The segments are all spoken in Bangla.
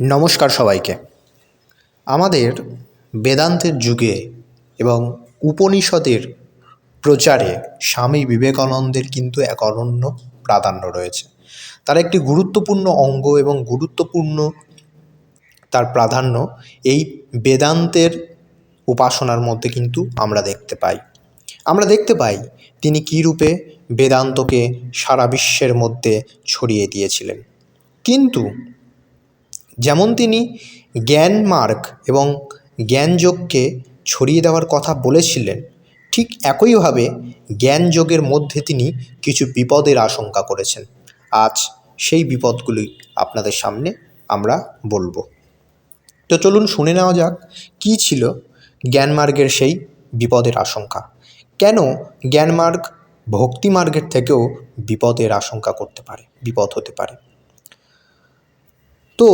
নমস্কার সবাইকে। আমাদের বেদান্তের যুগে এবং উপনিষদের প্রচারে স্বামী বিবেকানন্দের কিন্তু এক অনন্য প্রাধান্য রয়েছে। তার একটি গুরুত্বপূর্ণ অঙ্গ এবং গুরুত্বপূর্ণ তার প্রাধান্য এই বেদান্তের উপাসনার মধ্যে কিন্তু আমরা দেখতে পাই। আমরা দেখতে পাই তিনি কী রূপে বেদান্তকে সারা বিশ্বের মধ্যে ছড়িয়ে দিয়েছিলেন। কিন্তু যেমন তিনি জ্ঞান মার্গ এবং জ্ঞানযোগকে ছড়িয়ে দেওয়ার কথা বলেছিলেন, ঠিক একইভাবে জ্ঞানযোগের মধ্যে তিনি কিছু বিপদের আশঙ্কা করেছেন। আজ সেই বিপদগুলি আপনাদের সামনে আমরা বলব। তো চলুন শুনে নেওয়া যাক, কী ছিল জ্ঞানমার্গের সেই বিপদের আশঙ্কা? কেন জ্ঞানমার্গ ভক্তিমার্গের থেকেও বিপদের আশঙ্কা করতে পারে, বিপদ হতে পারে? তো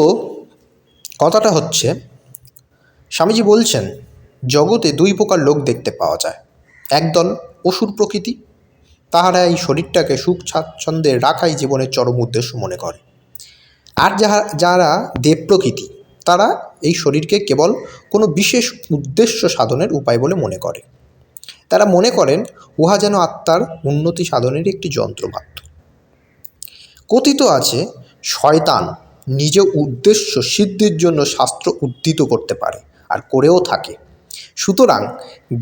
কথাটা হচ্ছে, স্বামীজি বলছেন, জগতে দুই প্রকার লোক দেখতে পাওয়া যায়। একদল অসুর প্রকৃতি, তাহারা এই শরীরটাকে সুখ স্বাচ্ছন্দ্যে রাখাই জীবনের চরম উদ্দেশ্য মনে করে। আর যাহা যারা দেব প্রকৃতি, তারা এই শরীরকে কেবল কোনো বিশেষ উদ্দেশ্য সাধনের উপায় বলে মনে করে। তারা মনে করেন, উহা যেন আত্মার উন্নতি সাধনের একটি যন্ত্র মাত্র কথিত আছে, শয়তান নিজ উদ্দেশ্য সিদ্ধির জন্য শাস্ত্র উদ্ধৃত করতে পারে আর করেও থাকে। সুতরাং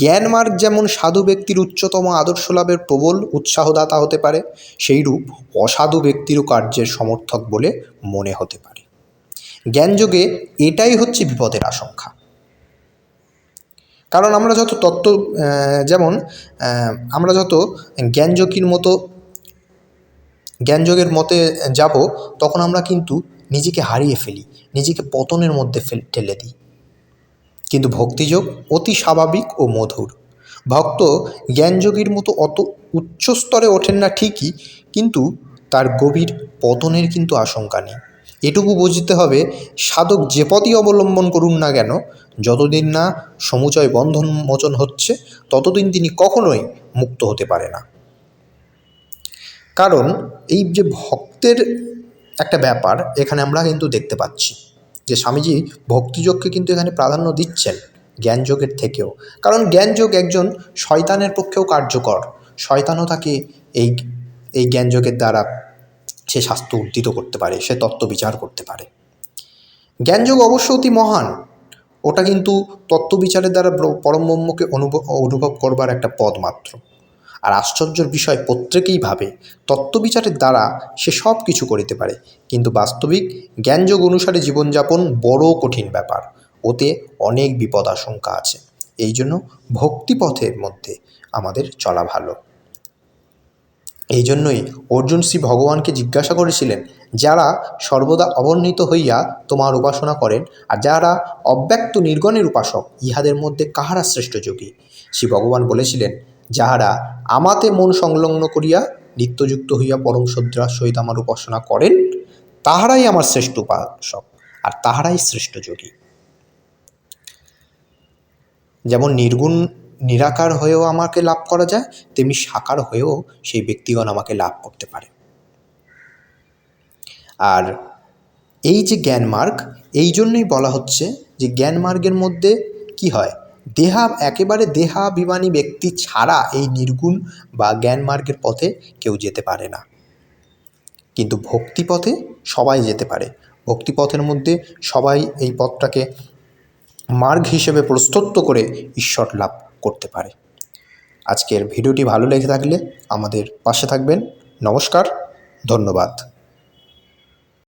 জ্ঞানমার্গ যেমন সাধু ব্যক্তির উচ্চতম আদর্শ লাভের প্রবল উৎসাহদাতা হতে পারে, সেইরূপ অসাধু ব্যক্তিরও কার্যের সমর্থক বলে মনে হতে পারে। জ্ঞানযোগে এটাই হচ্ছে বিপদের আশঙ্কা। কারণ আমরা যত তত্ত্ব যেমন আমরা যত জ্ঞানযোগীর মতো জ্ঞানযোগের মতে যাব, তখন আমরা কিন্তু নিজেকে হারিয়ে ফেলি, নিজেকে পতনের মধ্যে ঠেলে দিই। কিন্তু ভক্তিযোগ অতি স্বাভাবিক ও মধুর। ভক্ত জ্ঞানযোগীর মতো অত উচ্চ স্তরে ওঠেন না ঠিকই, কিন্তু তার গভীর পতনের কিন্তু আশঙ্কা নেই। এটুকু বুঝতে হবে, সাধক যে পথই অবলম্বন করুন না কেন, যতদিন না সমুচয় বন্ধন মোচন হচ্ছে, ততদিন তিনি কখনোই মুক্ত হতে পারে না। কারণ এই যে ভক্তের একটা ব্যাপার এখানে আমরা কিন্তু দেখতে পাচ্ছি যে স্বামীজি ভক্তিযোগকে কিন্তু এখানে প্রাধান্য দিচ্ছেন জ্ঞানযোগের থেকেও। কারণ জ্ঞানযোগ একজন শয়তানের পক্ষেও কার্যকর। শয়তানও তাকে এই এই জ্ঞানযোগের দ্বারা সে স্বাস্থ্য উদ্ধৃত করতে পারে, সে তত্ত্ব বিচার করতে পারে। জ্ঞানযোগ অবশ্য অতি মহান। ওটা কিন্তু তত্ত্ব বিচারের দ্বারা পরম ব্রহ্মকে অনুভব অনুভব করবার একটা পদ মাত্র। আর আশ্চর্যের বিষয় প্রত্যেকেই ভাবে, তত্ত্ববিচারের দ্বারা সে সব কিছু করিতে পারে। কিন্তু বাস্তবিক জ্ঞানযোগ অনুসারে জীবনযাপন বড় কঠিন ব্যাপার। ওতে অনেক বিপদ আশঙ্কা আছে। এই জন্য ভক্তিপথের মধ্যে আমাদের চলা ভালো। এই জন্যই অর্জুন শ্রী ভগবানকে জিজ্ঞাসা করেছিলেন, যারা সর্বদা অবর্ণিত হইয়া তোমার উপাসনা করেন আর যারা অব্যক্ত নির্গণের উপাসক, ইহাদের মধ্যে কাহারা শ্রেষ্ঠ যোগী? শ্রী ভগবান বলেছিলেন যাহারা আমাতে মন সংলগ্ন করিয়া নিত্যযুক্ত হইয়া পরম শ্রদ্ধার সহিত আমার উপাসনা করেন, তাহারাই আমার শ্রেষ্ঠ উপাসক, আর তাহারাই শ্রেষ্ঠ যোগী। যেমন নির্গুণ, নিরাকার হয়েও আমাকে লাভ করা যায়, তেমনি সাকার হয়েও সেই ব্যক্তিগণ আমাকে লাভ করতে পারে। আর এই যে জ্ঞানমার্গ, এই জন্যই বলা হচ্ছে যে জ্ঞানমার্গের মধ্যে কি হয়? দেহা, একেবারে দেহাভিমানী ব্যক্তি ছাড়া এই নির্গুণ বা জ্ঞানমার্গের পথে কেউ যেতে পারে না। কিন্তু ভক্তিপথে সবাই যেতে পারে। ভক্তিপথের মধ্যে সবাই এই পথটাকে মার্গ হিসেবে প্রস্তত্ব করে ঈশ্বর লাভ করতে পারে। আজকের ভিডিওটি ভালো লেগে থাকলে আমাদের পাশে থাকবেন। নমস্কার, ধন্যবাদ।